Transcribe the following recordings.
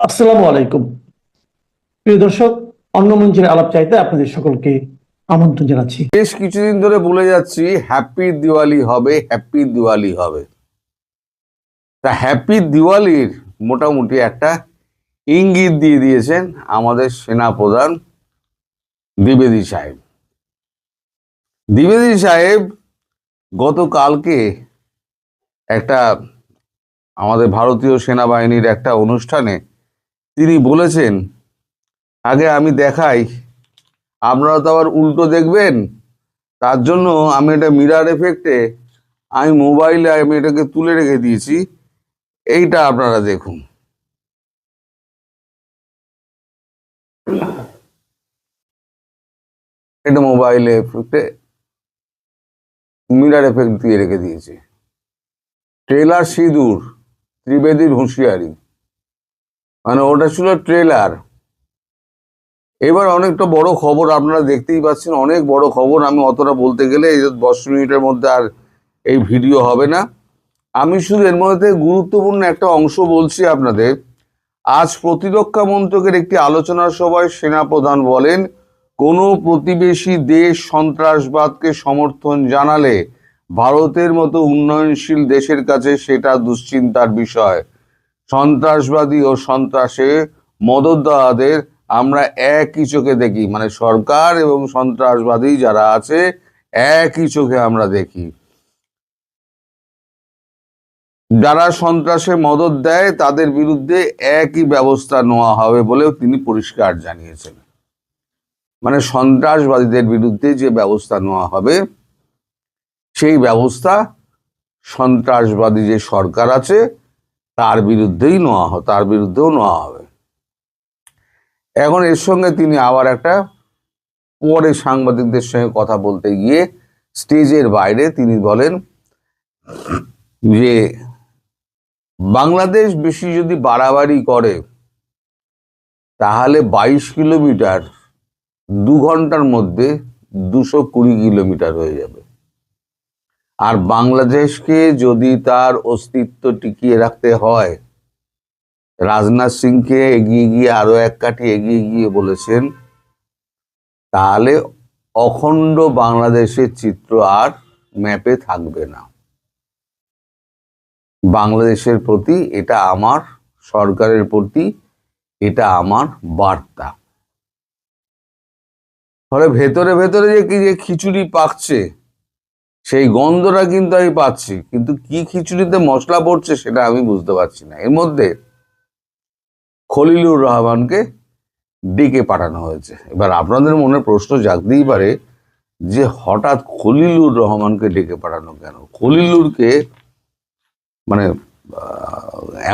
আসসালামু আলাইকুম। প্রিয় দর্শক, অন্য মঞ্চের আলাপ চাইতে আপনাদের সকলকে আমন্ত্রণ জানাচ্ছি। বেশ কিছুদিন ধরে বলে যাচ্ছি হ্যাপি দিওয়ালি হবে হ্যাপি দিওয়ালি হবে। তা হ্যাপি দিওয়ালির মোটামুটি একটা ইঙ্গিত দিয়ে দিয়েছেন আমাদের সেনা প্রধান দ্বিবেদী সাহেব। দ্বিবেদী সাহেব গতকালকে একটা আমাদের ভারতীয় সেনাবাহিনীর একটা অনুষ্ঠানে তিনি বলেছেন, আগে আমি দেখাই। আপনারা তো আবার উল্টো দেখবেন। তার জন্য আমি এটা মিরার এফেক্টে আমি মোবাইলে আমি এটাকে তুলে রেখে দিয়েছি। এইটা আপনারা দেখুন। এটা মোবাইলে এফেক্টে মিরার এফেক্ট দিয়ে রেখে দিয়েছি। ট্রেলার সিঁদুর, ত্রিবেদীর হুঁশিয়ারি। মানে ওটা ছিল ট্রেলার এবার অনেকটা বড় খবর, আপনারা দেখতেই পাচ্ছেন, অনেক বড় খবর। আমি অতটা বলতে গেলে এই দশ মিনিটের মধ্যে আর এই ভিডিও হবে না। আমি শুধু এর মধ্যে গুরুত্বপূর্ণ একটা অংশ বলছি আপনাদের। আজ প্রতিরক্ষা মন্ত্রকের একটি আলোচনা সভায় সেনাপ্রধান বলেন, কোনো প্রতিবেশী দেশ সন্ত্রাসবাদকে সমর্থন জানালে ভারতের মতো উন্নয়নশীল দেশের কাছে সেটা দুশ্চিন্তার বিষয়। সন্ত্রাসবাদী ও সন্ত্রাসে মদত দেওয়াদের আমরা একই চোখে দেখি। মানে সরকার এবং সন্ত্রাসবাদী যারা আছে, একই চোখে আমরা দেখি। যারা সন্ত্রাসে মদত দেয়, তাদের বিরুদ্ধে একই ব্যবস্থা নেওয়া হবে বলেও তিনি পরিষ্কার জানিয়েছেন। মানে সন্ত্রাসবাদীদের বিরুদ্ধে যে ব্যবস্থা নেওয়া হবে, সেই ব্যবস্থা সন্ত্রাসবাদী যে সরকার আছে তার বিরুদ্ধেই নেওয়া হবে তার বিরুদ্ধেও নেওয়া হবে। এখন এর সঙ্গে তিনি আবার একটা পরে সাংবাদিকদের সঙ্গে কথা বলতে গিয়ে স্টেজের বাইরে তিনি বলেন যে, বাংলাদেশ বেশি যদি বাড়াবাড়ি করে, তাহলে বাইশ কিলোমিটার দু ঘণ্টার মধ্যে দুশো কুড়ি কিলোমিটার হয়ে যাবে। আর বাংলাদেশকে যদি তার অস্তিত্ব টিকিয়ে রাখতে হয়, রাজনাথ সিংকে এগিয়ে গিয়ে আরও এক কাঠি এগিয়ে গিয়ে বলেছেন, তাহলে অখণ্ড বাংলাদেশের চিত্র আর ম্যাপে থাকবে না। বাংলাদেশের প্রতি এটা আমার, সরকারের প্রতি এটা আমার বার্তা। ফলে ভেতরে ভেতরে যে কি যে খিচুড়ি পাকছে সেই গন্ধটা কিন্তু আমি পাচ্ছি, কিন্তু কি খিচুড়িতে মশলা পড়ছে সেটা আমি বুঝতে পারছি না। এর মধ্যে খলিলুর রহমানকে ডেকে পাঠানো হয়েছে। এবার আপনাদের মনে প্রশ্ন জাগতেই পারে যে হঠাৎ খলিলুর রহমানকে ডেকে পাঠানো কেন? খলিলুরকে মানে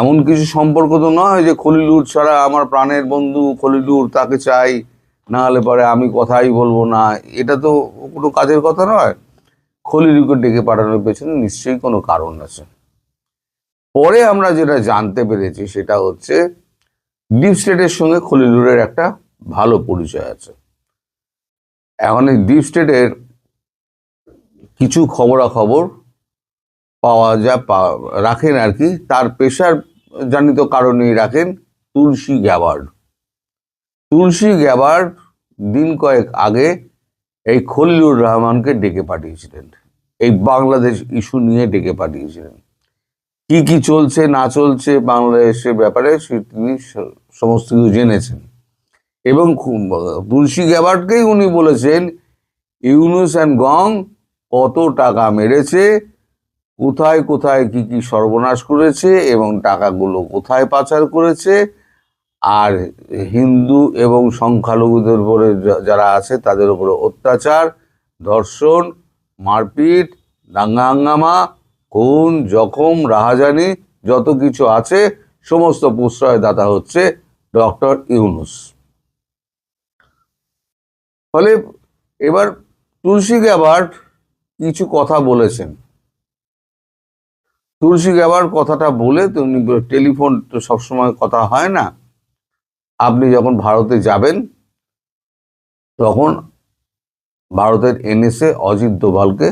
এমন কিছু সম্পর্ক তো নয় যে খলিলুর ছাড়া আমার প্রাণের বন্ধু খলিলুর তাকে চাই, না হলে পরে আমি কথাই বলব না। এটা তো কোনো কাজের কথা নয়। খলিলুরকে ডেকে পাঠানোর পেছনে নিশ্চয়ই কোনো কারণ আছে। পরে আমরা যেটা জানতে পেরেছি সেটা হচ্ছে ডিপ স্টেটের সঙ্গে খলিলুরের একটা ভালো পরিচয় আছে। এখন এই ডিপ স্টেটের কিছু খবরাখবর পাওয়া যা রাখেন আর কি, তার পেশার জানিত কারণেই রাখেন তুলসী গ্যাবার্ড। তুলসী গ্যাবার্ড দিন কয়েক আগে এই খলিলুর রহমানকে ডেকে পাঠিয়েছিলেন। এই বাংলাদেশ ইস্যু নিয়ে ডেকে পাঠিয়েছিলেন। কি কি চলছে, না চলছে বাংলাদেশের ব্যাপারে তিনি সমস্ত কিছু জেনেছেন। এবং তুলসী গ্যাবার্ডকেই উনি বলেছেন, ইউনুস অ্যান্ড গং কত টাকা মেরেছে, কোথায় কোথায় কি কি সর্বনাশ করেছে এবং টাকাগুলো কোথায় পাচার করেছে, আর হিন্দু এবং সংখ্যালঘুদের উপরে যারা আছে তাদের উপরে অত্যাচার, ধর্ষণ মারপিট, দাঙ্গা হাঙ্গামা, খুন, জখম, রাহাজানি, যত কিছু আছে, সমস্ত প্রশ্রয়দাতা হচ্ছে ডক্টর ইউনুস। ফলে এবার তুলসী গ্যাবার্ড কিছু কথা বলেছেন। তুলসী গ্যাবার কথাটা বলে তুমি টেলিফোন তো সবসময় কথা হয় না। আপনি যখন ভারতে যাবেন, তখন ভারতের এনএসএ অজিত দোভালকে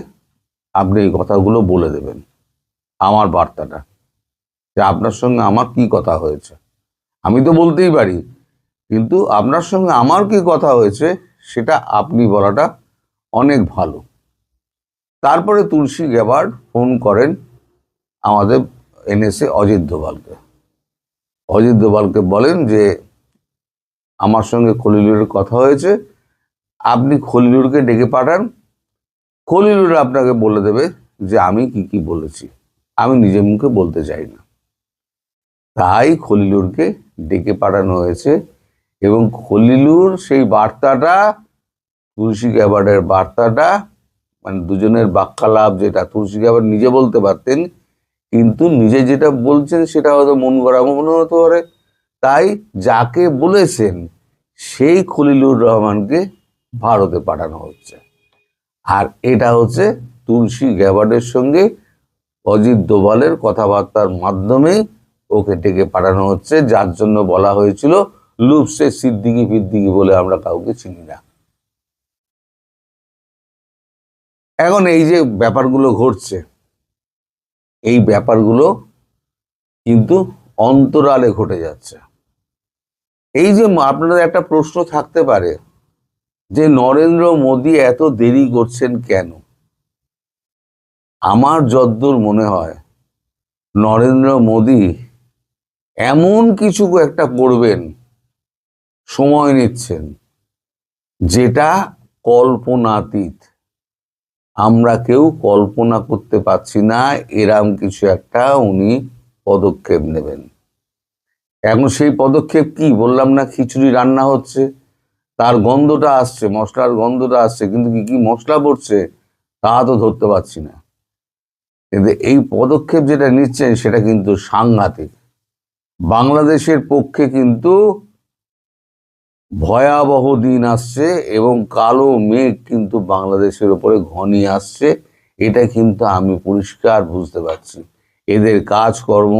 আপনি এই কথাগুলো বলে দেবেন। আমার বার্তাটা। যে আপনার সঙ্গে আমার কি কথা হয়েছে? আমি তো বলতেই পারি, কিন্তু আপনার সঙ্গে আমার কি কথা হয়েছে সেটা আপনি বলাটা অনেক ভালো। তারপরে তুলসী গ্যাবার্ড ফোন করেন আমাদের এনএসএ অজিত দোভালকে। অজিত দোভালকে বলেন যে, আমার সঙ্গে খলিলুরের কথা হয়েছে আপনি খলিলুরকে ডেকে পাঠান। খলিলুর আপনাকে বলে দেবে যে, আমি কি কি বলেছি। আমি নিজের মুখে বলতে চাই না। তাই খলিলুরকে ডেকে পাঠানো হয়েছে এবং খলিলুর সেই বার্তাটা, তুলসী গ্যাবার্ডের বার্তাটা মানে দুজনের বাক্যালাপ যেটা, তুলসী গ্যাবার্ড নিজে বলতে পারতেন, কিন্তু নিজে যেটা বলছেন সেটা হয়তো মন গড়া মনে হতে পারে। তাই যাকে বলেছেন, সেই খলিলুর রহমানকে ভারতে পাঠানো হচ্ছে। আর এটা হচ্ছে তুলসী গ্যাবার্ডের সঙ্গে অজিত দোভালের কথাবার্তার মাধ্যমেই ওকে ডেকে পাঠানো হচ্ছে, যার জন্য বলা হয়েছিল, লুপসে সিদ্দিকি ফিদ্দিকি বলে আমরা কাউকে চিনি না। এখন এই যে ব্যাপারগুলো ঘটছে, এই ব্যাপারগুলো কিন্তু অন্তরালে ঘটে যাচ্ছে। এই যে আপনাদের একটা প্রশ্ন থাকতে পারে যে নরেন্দ্র মোদী এত দেরি করছেন কেন? আমার যদ্দূর মনে হয়, নরেন্দ্র মোদী এমন কিছু একটা করবেন, সময় নিচ্ছেন, যেটা কল্পনাতীত। আমরা কেউ কল্পনা করতে পারছি না, এরম কিছু একটা উনি পদক্ষেপ নেবেন। এখন সেই পদক্ষেপ কি বললাম না, খিচুড়ি রান্না হচ্ছে। তার গন্ধটা আসছে, মশলার গন্ধটা আসছে, কিন্তু কি কি মশলা পড়ছে তা তো ধরতে পারছি না। কিন্তু এই পদক্ষেপ যেটা নিচ্ছেন সেটা কিন্তু সাংঘাতিক। বাংলাদেশের পক্ষে কিন্তু ভয়াবহ দিন আসছে এবং কালো মেঘ কিন্তু বাংলাদেশের ওপরে ঘনিয়ে আসছে, এটা কিন্তু আমি পরিষ্কার বুঝতে পারছি। এদের কাজকর্ম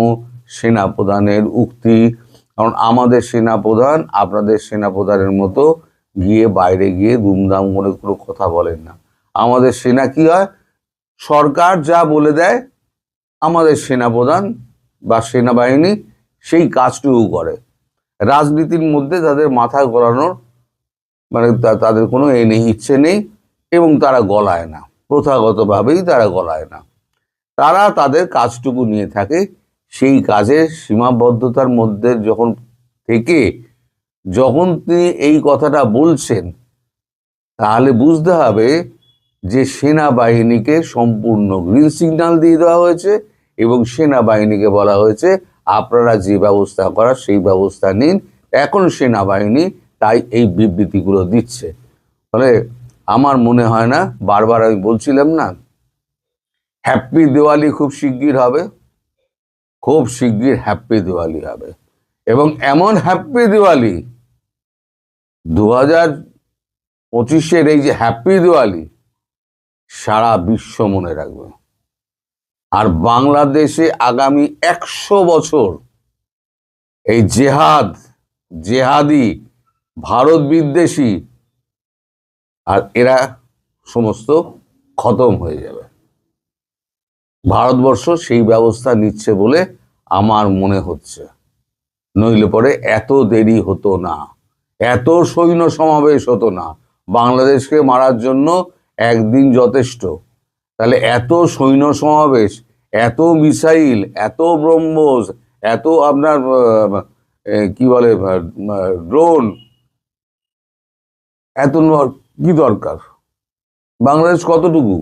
সেনাপ্রধানের উক্তি, কারণ আমাদের সেনাপ্রধান আপনাদের সেনাপ্রধানের মতো গিয়ে বাইরে গিয়ে দুমদাম করে কোনো কথা বলেন না। আমাদের সেনা কি হয়? সরকার যা বলে দেয়, আমাদের সেনাপ্রধান বা সেনাবাহিনী সেই কাজটুকু করে। রাজনীতির মধ্যে তাদের মাথা গলানোর মানে তাদের কোনো এ নেই, ইচ্ছে নেই এবং তারা গলায় না। প্রথাগতভাবেই তারা গলায় না। তারা তাদের কাজটুকু নিয়ে থাকে। সেই কাজের সীমাবদ্ধতার মধ্যে যখন থেকে যখন তিনি এই কথাটা বলছেন, তাহলে বুঝতে হবে যে সেনাবাহিনীকে সম্পূর্ণ গ্রিন সিগন্যাল দিয়ে দেওয়া হয়েছে এবং সেনাবাহিনীকে বলা হয়েছে, আপনারা যে ব্যবস্থা করার সেই ব্যবস্থা নিন। এখন সেনাবাহিনী তাই এই বিবৃতিগুলো দিচ্ছে। ফলে আমার মনে হয় না, বারবার আমি বলছিলাম না হ্যাপি দিওয়ালি খুব শিগগির হবে, খুব শিগগির হ্যাপি দিওয়ালি হবে। এবং এমন হ্যাপি দিওয়ালি দু হাজার পঁচিশের এই যে হ্যাপি দিওয়ালি সারা বিশ্ব মনে রাখবে। আর বাংলাদেশে আগামী একশো বছর এই জেহাদ, জেহাদি, ভারত বিদ্বেষী আর এরা সমস্ত খতম হয়ে যাবে। ভারতবর্ষ সেই ব্যবস্থা নিচ্ছে বলে আমার মনে হচ্ছে। নইলে পরে এত দেরি হতো না। এত সৈন্য সমাবেশ হতো না। বাংলাদেশকে মারার জন্য একদিন যথেষ্ট। তাহলে এত সৈন্য সমাবেশ, এত মিসাইল, এত ব্রহ্মোস, এত আপনার কি বলে ড্রোন, এত কি দরকার? বাংলাদেশ কতটুকু?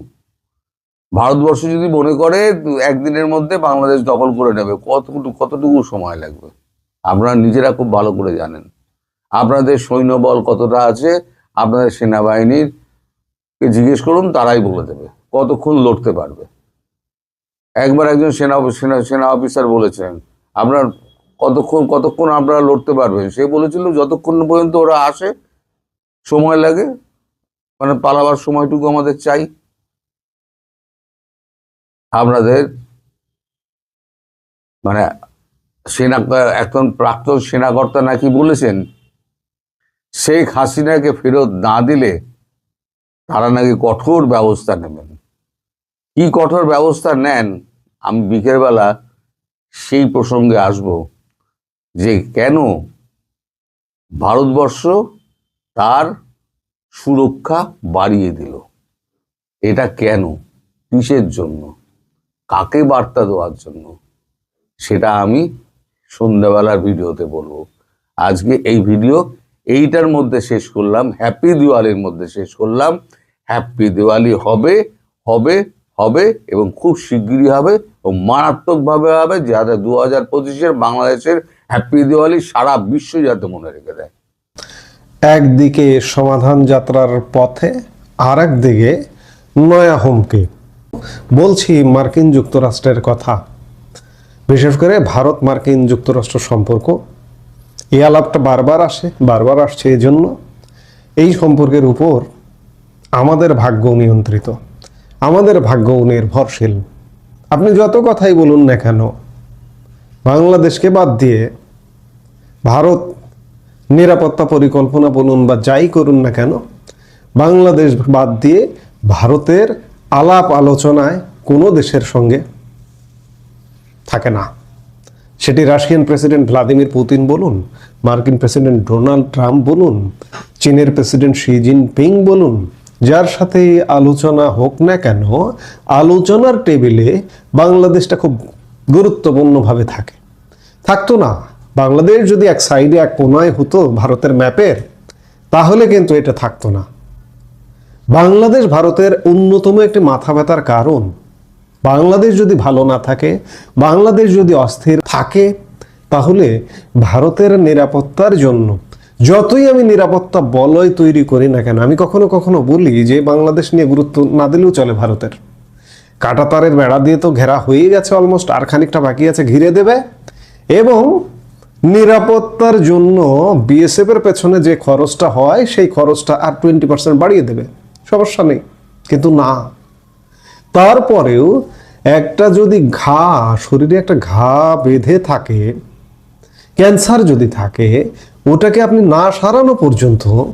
ভারতবর্ষ যদি মনে করে, একদিনের মধ্যে বাংলাদেশ দখল করে নেবে, কতটুকু কতটুকু সময় লাগবে? আপনারা নিজেরা খুব ভালো করে জানেন। আপনাদের সৈন্যবল কতটা আছে, আপনাদের সেনাবাহিনীর কে জিজ্ঞেস করুন, তারাই বলে দেবে, কতক্ষণ লড়তে পারবে। একবার একজন সেনা সেনা সেনা অফিসার বলেছেন, আপনার কতক্ষণ কতক্ষণ আপনারা লড়তে পারবেন? সে বলেছিল, যতক্ষণ পর্যন্ত ওরা আসে, সময় লাগে মানে পালাবার সময়টুকু আমাদের চাই। আপনাদের মানে সেনা, এখন প্রাক্তন সেনাকর্তা নাকি বলেছেন শেখ হাসিনাকে ফেরত না দিলে তারা নাকি কঠোর ব্যবস্থা নেবেন। কি কঠোর ব্যবস্থা নেন? আমি বিকেলবেলা সেই প্রসঙ্গে আসব যে কেন ভারতবর্ষ তার সুরক্ষা বাড়িয়ে দিল। এটা কেন? কিসের জন্য? কাকে বার্তা দেওয়ার জন্য? সেটা আমি সন্ধ্যাবেলার ভিডিওতে বলব। আজকে এই ভিডিও এইটার মধ্যে শেষ করলাম হ্যাপি দিওয়ালির মধ্যে শেষ করলাম। হ্যাপি দিওয়ালি হবে হবে হবে এবং খুব শিগগিরই হবে ও মারাত্মকভাবে হবে যাতে দু হাজার পঁচিশের বাংলাদেশের হ্যাপি দিওয়ালি সারা বিশ্ব যাতে মনে রেখে দেয়। একদিকে সমাধান যাত্রার পথে আর একদিকে নয়া হুমকি। বলছি মার্কিন যুক্তরাষ্ট্রের কথা। বিশেষ করে ভারত মার্কিন যুক্তরাষ্ট্র সম্পর্ক এই আলাপটা বারবার আসে, বারবার আসছে এই জন্য এই সম্পর্কের উপর আমাদের ভাগ্য নিয়ন্ত্রিত, আমাদের ভাগ্য নির্ভরশীল। আপনি যত কথাই বলুন না কেন, বাংলাদেশকে বাদ দিয়ে ভারত নিরাপত্তা পরিকল্পনা বলুন বা যাই করুন না কেন, বাংলাদেশ বাদ দিয়ে ভারতের আলাপ আলোচনায় কোনো দেশের সঙ্গে থাকে না। সেটি রাশিয়ান প্রেসিডেন্ট ভ্লাদিমির পুতিন বলুন, মার্কিন প্রেসিডেন্ট ডোনাল্ড ট্রাম্প বলুন, চীনের প্রেসিডেন্ট শি জিনপিং বলুন, যার সাথে আলোচনা হোক না কেন, আলোচনার টেবিলে বাংলাদেশটা খুব গুরুত্বপূর্ণভাবে থাকে। থাকতো না, বাংলাদেশ যদি এক সাইডে, এক কোনায় হতো ভারতের ম্যাপের, তাহলে কিন্তু এটা থাকতো না। বাংলাদেশ ভারতের অন্যতম একটি মাথা ব্যথার কারণ বাংলাদেশ যদি ভালো না থাকে, বাংলাদেশ যদি অস্থির থাকে, তাহলে ভারতের নিরাপত্তার জন্য যতই আমি নিরাপত্তা বলয় তৈরি করি না কেন, আমি কখনো কখনো বলি যে বাংলাদেশ নিয়ে গুরুত্ব না দিলেও চলে ভারতের। কাটাতারের বেড়া দিয়ে তো ঘেরা হয়ে গেছে অলমোস্ট আর খানিকটা বাকি আছে, ঘিরে দেবে। এবং নিরাপত্তার জন্য বিএসএফ এর পেছনে যে খরচটা হয়, সেই খরচটা আর টোয়েন্টি পার্সেন্ট বাড়িয়ে দেবে। সমস্যা নেই। কিন্তু না। তারপরেও একটা যদি ঘা, শরীরে একটা ঘা বেঁধে থাকে, ক্যান্সার যদি থাকে, ওটাকে আপনি না সারানো পর্যন্ত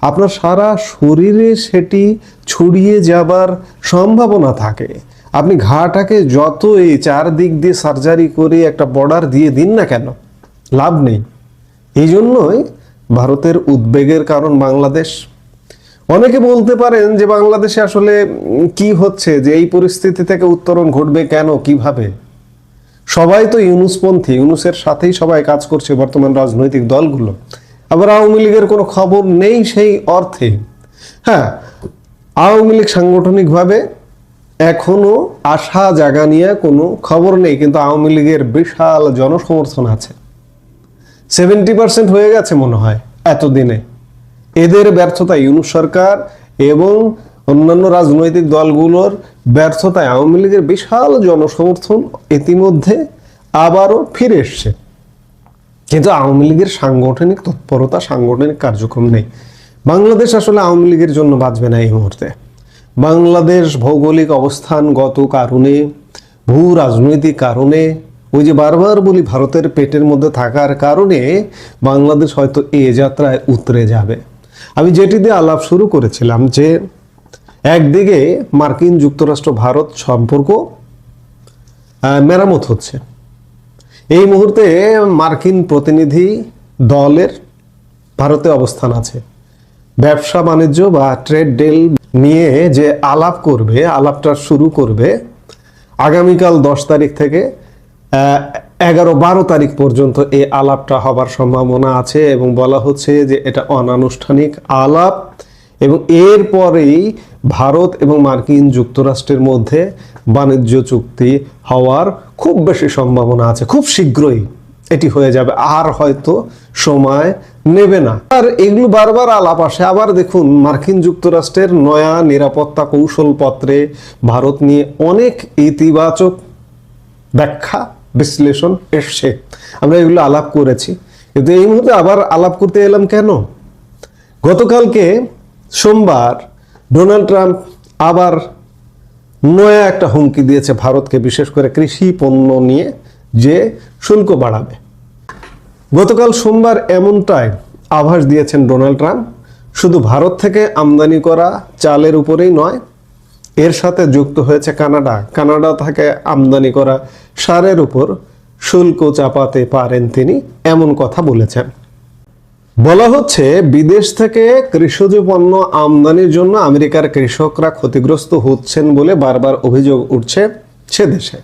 আপনার সারা শরীরে সেটি ছড়িয়ে যাবার সম্ভাবনা থাকে। আপনি ঘাটাকে যত এই চারদিক দিয়ে সার্জারি করে একটা বর্ডার দিয়ে দিন না কেন? লাভ নেই। এই জন্যই ভারতের উদ্বেগের কারণ বাংলাদেশ। অনেকে বলতে পারেন যে বাংলাদেশে আসলে কি হচ্ছে, যে এই পরিস্থিতি থেকে উত্তরণ ঘটবে কেন, কীভাবে? সবাই তো ইউনুসপন্থী, ইউনুসের সাথেই সবাই কাজ করছে বর্তমান রাজনৈতিক দলগুলো। আবার আওয়ামী লীগের কোনো খবর নেই সেই অর্থে। হ্যাঁ আওয়ামী লীগ সাংগঠনিকভাবে এখনও আশা জাগা নিয়ে কোনো খবর নেই, কিন্তু আওয়ামী লীগের বিশাল জনসমর্থন আছে। সেভেন্টি পার্সেন্ট হয়ে গেছে মনে হয় এতদিনে। এদের ব্যর্থতা ইউনুস সরকার এবং অন্যান্য রাজনৈতিক দলগুলোর ব্যর্থতায় আওয়ামী লীগের বিশাল জনসমর্থন ইতিমধ্যে আবারও ফিরে এসছে। কিন্তু আওয়ামী লীগের সাংগঠনিক তৎপরতা, সাংগঠনিক কার্যক্রম নেই। বাংলাদেশ আসলে আওয়ামী লীগের জন্য বাঁচবে না এই মুহূর্তে। বাংলাদেশ ভৌগোলিক অবস্থানগত কারণে, ভূ রাজনৈতিক কারণে, ওই যে বারবার বলি ভারতের পেটের মধ্যে থাকার কারণে বাংলাদেশ হয়তো এ যাত্রায় উতরে যাবে। আমি যেটি দিয়ে আলাপ শুরু করেছিলাম যে একদিকে মার্কিন যুক্তরাষ্ট্র ভারত সম্পর্ক মেরামত হচ্ছে। এই মুহূর্তে মার্কিন প্রতিনিধি দলের ভারতে অবস্থান আছে। ব্যবসা, বাণিজ্য বা ট্রেড ডিল নিয়ে যে আলাপ করবে, আলাপটা শুরু করবে, আগামীকাল দশ তারিখ থেকে এগারো বারো তারিখ পর্যন্ত এই আলাপটা হবার সম্ভাবনা আছে এবং বলা হচ্ছে যে এটা অনানুষ্ঠানিক আলাপ এবং এরপরেই ভারত এবং মার্কিন যুক্তরাষ্ট্রের মধ্যে বাণিজ্য চুক্তি হওয়ার খুব বেশি সম্ভাবনা আছে, খুব শীঘ্রই এটি হয়ে যাবে, আর হয়তো সময় নেবে না। আর এগুলো বারবার আলাপ আসে, আবার দেখুন মার্কিন যুক্তরাষ্ট্রের নয়া নিরাপত্তা কৌশলপত্রে ভারত নিয়ে অনেক ইতিবাচক ব্যাখ্যা বিশ্লেষণ এসছে। আমরা এগুলো আলাপ করেছি। কিন্তু এই মুহূর্তে আবার আলাপ করতে এলাম কেন? গতকালকে সোমবার ডোনাল্ড ট্রাম্প আবার নয়া একটা হুমকি দিয়েছে ভারতকে, বিশেষ করে কৃষি পণ্য নিয়ে, যে শুল্ক বাড়াবে। গতকাল সোমবার এমনটাই আভাস দিয়েছেন ডোনাল্ড ট্রাম্প। শুধু ভারত থেকে আমদানি করা চালের উপরেই নয় এর সাথে যুক্ত হয়েছে কানাডা। কানাডা থেকে আমদানি করা সারের উপর শুল্ক চাপাতে পারেন তিনি, এমন কথা বলেছেন। বলা হচ্ছে, বিদেশ থেকে কৃষিজ পণ্য আমদানির জন্য আমেরিকার কৃষকরা ক্ষতিগ্রস্ত হচ্ছেন বলে বারবার অভিযোগ উঠছে সে দেশে।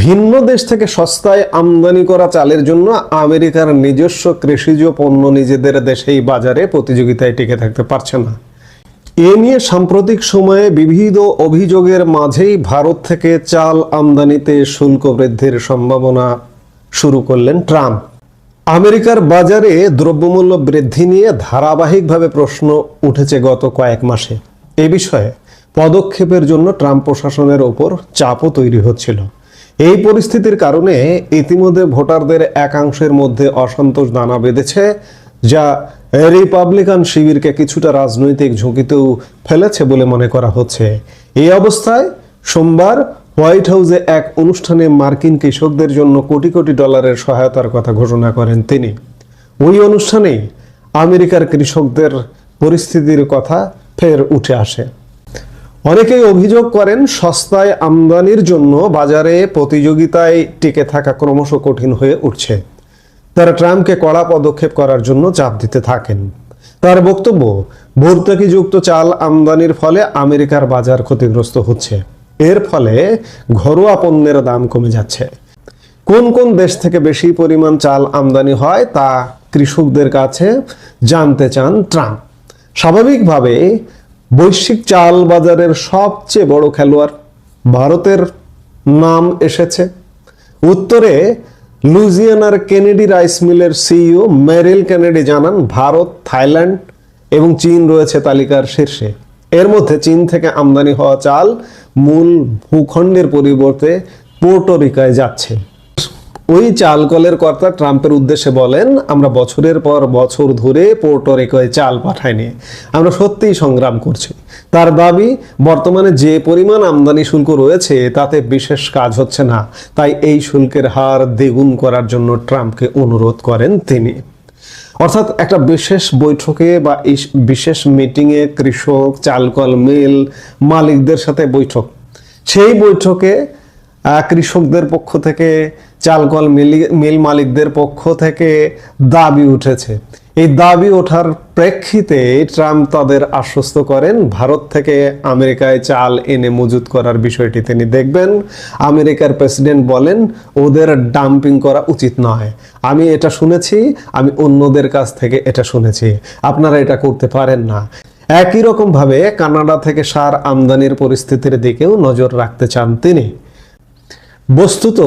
ভিন্ন দেশ থেকে সস্তায় আমদানি করা চালের জন্য আমেরিকার নিজস্ব কৃষিজ পণ্য নিজেদের দেশেই বাজারে প্রতিযোগিতায় টিকে থাকতে পারছে না। এ নিয়ে সাম্প্রতিক সময়ে বিবিধ অভিযোগের মাঝেই ভারত থেকে চাল আমদানিতে শুল্ক বৃদ্ধির সম্ভাবনা শুরু করলেন ট্রাম্প। আমেরিকার বাজারে দ্রব্যমূল্য বৃদ্ধি নিয়ে ধারাবাহিকভাবে প্রশ্ন উঠেছে গত কয়েক মাসে। এ বিষয়ে পদক্ষেপের জন্য ট্রাম্প প্রশাসনের ওপর চাপও তৈরি হচ্ছিল। এই পরিস্থিতির কারণে ইতিমধ্যে ভোটারদের একাংশের মধ্যে অসন্তোষ দানা বেঁধেছে, যা রিপাবলিকান শিবিরকে কিছুটা রাজনৈতিক ঝুঁকিতেও ফেলেছে বলে মনে করা হচ্ছে। এই অবস্থায় সোমবার হোয়াইট হাউসে এক অনুষ্ঠানে মার্কিন কৃষকদের জন্য কোটি কোটি ডলারের সহায়তার কথা ঘোষণা করেন তিনি। ওই অনুষ্ঠানেই আমেরিকার কৃষকদের পরিস্থিতির কথা ফের উঠে আসে। অনেকেই অভিযোগ করেন, সস্তায় আমদানির জন্য বাজারে প্রতিযোগিতায় টিকে থাকা ক্রমশ কঠিন হয়ে উঠছে। তারা ট্রাম্পকে কড়া পদক্ষেপ করার জন্য চাপ দিতে থাকেন। তার বক্তব্য ভর্তুকিযুক্ত চাল আমদানির ফলে আমেরিকার বাজার ক্ষতিগ্রস্ত হচ্ছে। এর ফলে ঘরোয়া পণ্যের দাম কমে যাচ্ছে। কোন কোন দেশ থেকে বেশি পরিমাণ চাল আমদানি হয় তা কৃষকদের কাছে জানতে চান ট্রাম্প। স্বাভাবিকভাবে বৈশ্বিক চাল বাজারের সবচেয়ে বড় খেলোয়াড় ভারতের নাম এসেছে। উত্তরে লুজিয়ানার কেনেডি রাইস মিলের সিইও মেরিল কেনেডি জানান, ভারত, থাইল্যান্ড এবং চীন রয়েছে তালিকার শীর্ষে। এর মধ্যে চীন থেকে আমদানি হওয়া চাল মূল ভূখণ্ডের পরিবর্তে পোর্টোরিকায় যাচ্ছে। ওই চাল কলের কর্তা ট্রাম্পের উদ্দেশ্যে বলেন, আমরা বছরের পর বছর ধরে পোর্টোরিকোয় চাল পাঠাইনি। আমরা সত্যিই সংগ্রাম করছি। তার দাবি, বর্তমানে যে পরিমাণ আমদানি শুল্ক রয়েছে, তাতে বিশেষ কাজ হচ্ছে না। তাই এই শুল্কের হার দ্বিগুণ করার জন্য ট্রাম্পকে অনুরোধ করেন তিনি। অর্থাৎ একটা বিশেষ বৈঠকে বা এই বিশেষ মিটিংয়ে কৃষক, চালকল, মিল, মালিকদের সাথে বৈঠক। সেই বৈঠকে কৃষকদের পক্ষ থেকে, চালকল, মিলি- মিল মালিকদের পক্ষ থেকে দাবি উঠেছে। এই দাবি ওঠার প্রেক্ষিতে ট্রাম্প তাদের আশ্বস্ত করেন, ভারত থেকে আমেরিকায় চাল এনে মজুত করার বিষয়টি তিনি দেখবেন। আমেরিকার প্রেসিডেন্ট বলেন, ওদের ডাম্পিং করা উচিত নয়। আমি এটা শুনেছি, আমি অন্যদের কাছ থেকে এটা শুনেছি। আপনারা এটা করতে পারেন না। একই রকমভাবে কানাডা থেকে সার আমদানির পরিস্থিতির দিকেও নজর রাখতে চান তিনি। বস্তুত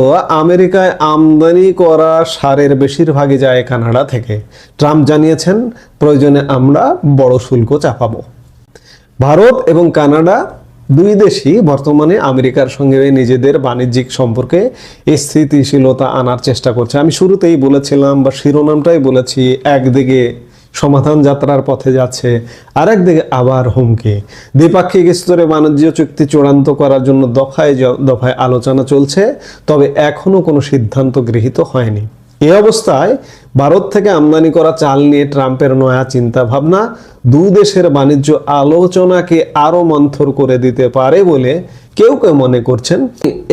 আমেরিকায় আমদানি করা সারের বেশিরভাগই যায় কানাডা থেকে। ট্রাম্প জানিয়েছেন, প্রয়োজনে আমরা বড় শুল্ক চাপাবো। ভারত এবং কানাডা দুই দেশই বর্তমানে আমেরিকার সঙ্গে নিজেদের বাণিজ্যিক সম্পর্কে স্থিতিশীলতা আনার চেষ্টা করছে। আমি শুরুতেই বলেছিলাম বা শিরোনামটাই বলেছি, একদিকে সমাধান যাত্রার পথে যাচ্ছে। আর একদিকে আবার হুমকি। দ্বিপাক্ষিক স্তরে বাণিজ্য চুক্তি চূড়ান্ত করার জন্য দফায় দফায় আলোচনা চলছে, তবে এখনও কোনো সিদ্ধান্ত গৃহীত হয়নি। এ অবস্থায় ভারত থেকে আমদানি করা চাল নিয়ে ট্রাম্পের নয়া চিন্তা ভাবনা দু দেশের বাণিজ্য আলোচনাকে আরও মন্থর করে দিতে পারে বলে কেউ কেউ মনে করছেন।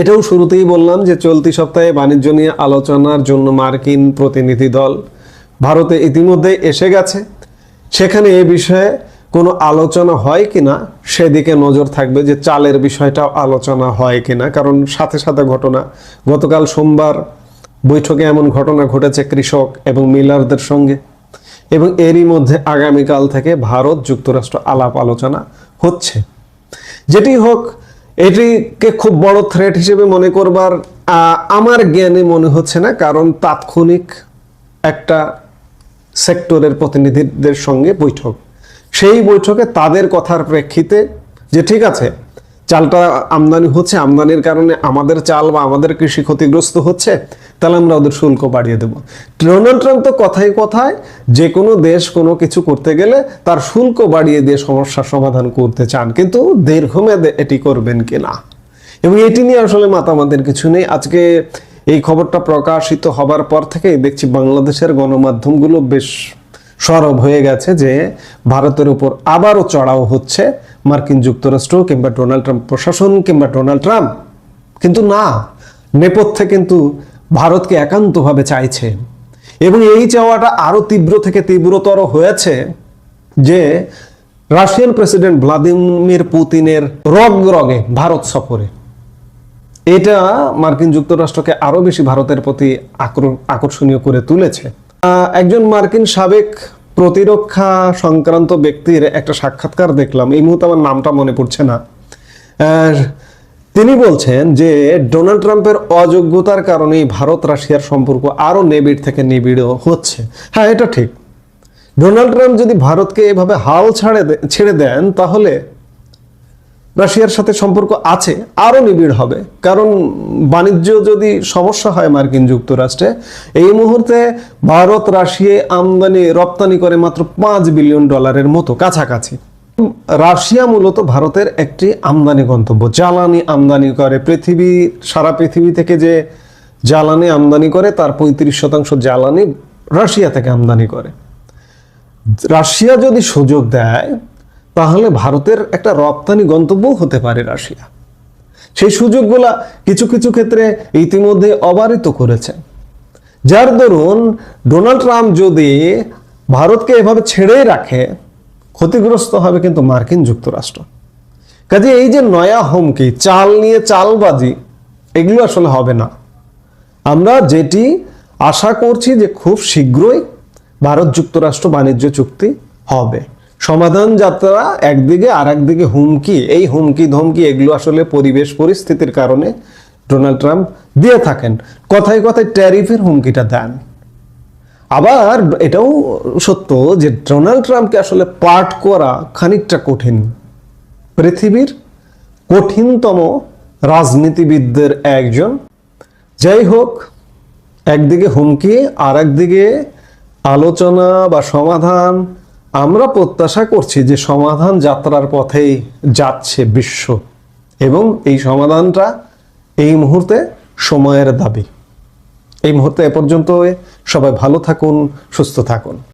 এটাও শুরুতেই বললাম যে চলতি সপ্তাহে বাণিজ্য নিয়ে আলোচনার জন্য মার্কিন প্রতিনিধি দল ভারতে ইতিমধ্যে এসে গেছে। সেখানে এ বিষয়ে কোনো আলোচনা হয় কিনা, সেদিকে নজর থাকবে যে চালের বিষয়টাও আলোচনা হয় কিনা। কারণ সাথে সাথে ঘটনা, গতকাল সোমবার বৈঠকে এমন ঘটনা ঘটেছে কৃষক এবং মিলারদের সঙ্গে। এবং এরই মধ্যে আগামীকাল থেকে ভারত যুক্তরাষ্ট্র আলাপ আলোচনা হচ্ছে। যেটি হোক, এটিকে খুব বড় থ্রেট হিসেবে মনে করবার আমার জ্ঞানে মনে হচ্ছে না। কারণ তাৎক্ষণিক একটা সেক্টরের প্রতিনিধিদের সঙ্গে বৈঠক। সেই বৈঠকে তাদের কথার প্রেক্ষিতে যে ঠিক আছে, চালটা আমদানি হচ্ছে, আমদানির কারণে আমাদের চাল বা আমাদের কৃষি ক্ষতিগ্রস্ত হচ্ছে, তাহলে আমরা ওদের শুল্ক বাড়িয়ে দেবো। ডোনাল্ড ট্রাম্প তো কথায় কথায় যে কোনো দেশ কোনো কিছু করতে গেলে তার শুল্ক বাড়িয়ে দিয়ে সমস্যার সমাধান করতে চান, কিন্তু দীর্ঘমেয়াদে এটি করবেন কিনা? এবং এটি নিয়ে আসলে মাতামাতের কিছু নেই। আজকে এই খবরটা প্রকাশিত হবার পর থেকেই দেখছি বাংলাদেশের গণমাধ্যমগুলো বেশ সরব হয়ে গেছে যে ভারতের উপর আবারও চড়াও হচ্ছে মার্কিন যুক্তরাষ্ট্র কিংবা ডোনাল্ড ট্রাম্প প্রশাসন কিংবা ডোনাল্ড ট্রাম্প। কিন্তু না, নেপথ্যে কিন্তু ভারতকে একান্তভাবে চাইছে। এবং এই চাওয়াটা আরও তীব্র থেকে তীব্রতর হয়েছে যে রাশিয়ান প্রেসিডেন্ট ভ্লাদিমির পুতিনের রগ রগে ভারত সফরে। এটা মার্কিন যুক্তরাষ্ট্রকে আরও বেশি ভারতের প্রতি আক্র- আকর্ষণীয় করে তুলেছে। একজন মার্কিন সাবেক প্রতিরক্ষা সংক্রান্ত ব্যক্তির একটা সাক্ষাৎকার দেখলাম। এই মুহূর্তে আমার নামটা মনে পড়ছে না। তিনি বলছেন যে, ডোনাল্ড ট্রাম্পের অযোগ্যতার কারণেই ভারত রাশিয়ার সম্পর্ক আরও নিবিড় থেকে নিবিড় হচ্ছে। হ্যাঁ এটা ঠিক। ডোনাল্ড ট্রাম্প যদি ভারতকে এভাবে হাল ছাড়ে ছেড়ে দেন, তাহলে রাশিয়ার সাথে সম্পর্ক আছে, আরও নিবিড় হবে। কারণ বাণিজ্য যদি সমস্যা হয় মার্কিন যুক্তরাষ্ট্রে, এই মুহূর্তে ভারত রাশিয়া আমদানি, রপ্তানি করে মাত্র পাঁচ বিলিয়ন ডলারের মতো কাছাকাছি। রাশিয়া মূলত ভারতের একটি আমদানি গন্তব্য। জ্বালানি আমদানি করে। পৃথিবী, সারা পৃথিবী থেকে যে জ্বালানি আমদানি করে, তার পঁয়ত্রিশ শতাংশ জ্বালানি রাশিয়া থেকে আমদানি করে। রাশিয়া যদি সুযোগ দেয় তাহলে ভারতের একটা রপ্তানি গন্তব্য হতে পারে রাশিয়া। সেই সুযোগগুলা কিছু কিছু ক্ষেত্রে ইতিমধ্যে অবারিত করেছে যার দরুন ডোনাল্ড ট্রাম্প যদি ভারতকে এভাবে ছেড়েই রাখে, ক্ষতিগ্রস্ত হবে কিন্তু মার্কিন যুক্তরাষ্ট্র। কাজে এই যে নয়া হুমকি, চাল নিয়ে চালবাজি, এগুলো আসলে হবে না। আমরা যেটি আশা করছি যে খুব শীঘ্রই ভারত যুক্তরাষ্ট্র বাণিজ্য চুক্তি হবে। সমাধান যাত্রা একদিকে আর একদিকে হুমকি। এই হুমকি ধমকি এগুলো আসলে পরিবেশ পরিস্থিতির কারণে ডোনাল্ড ট্রাম্প দিয়ে থাকেন। কথায় কথায় ট্যারিফের হুমকিটা দেন। আবার এটাও সত্য যে ডোনাল্ড ট্রাম্পকে আসলে পাঠ করা খানিকটা কঠিন। পৃথিবীর কঠিনতম রাজনীতিবিদদের একজন। যাই হোক, একদিকে হুমকি আর একদিকে আলোচনা বা সমাধান আমরা প্রত্যাশা করছি যে সমাধান যাত্রার পথেই যাচ্ছে বিশ্ব এবং এই সমাধানটা এই মুহূর্তে সময়ের দাবি। এই মুহূর্তে এ পর্যন্ত সবাই ভালো থাকুন, সুস্থ থাকুন।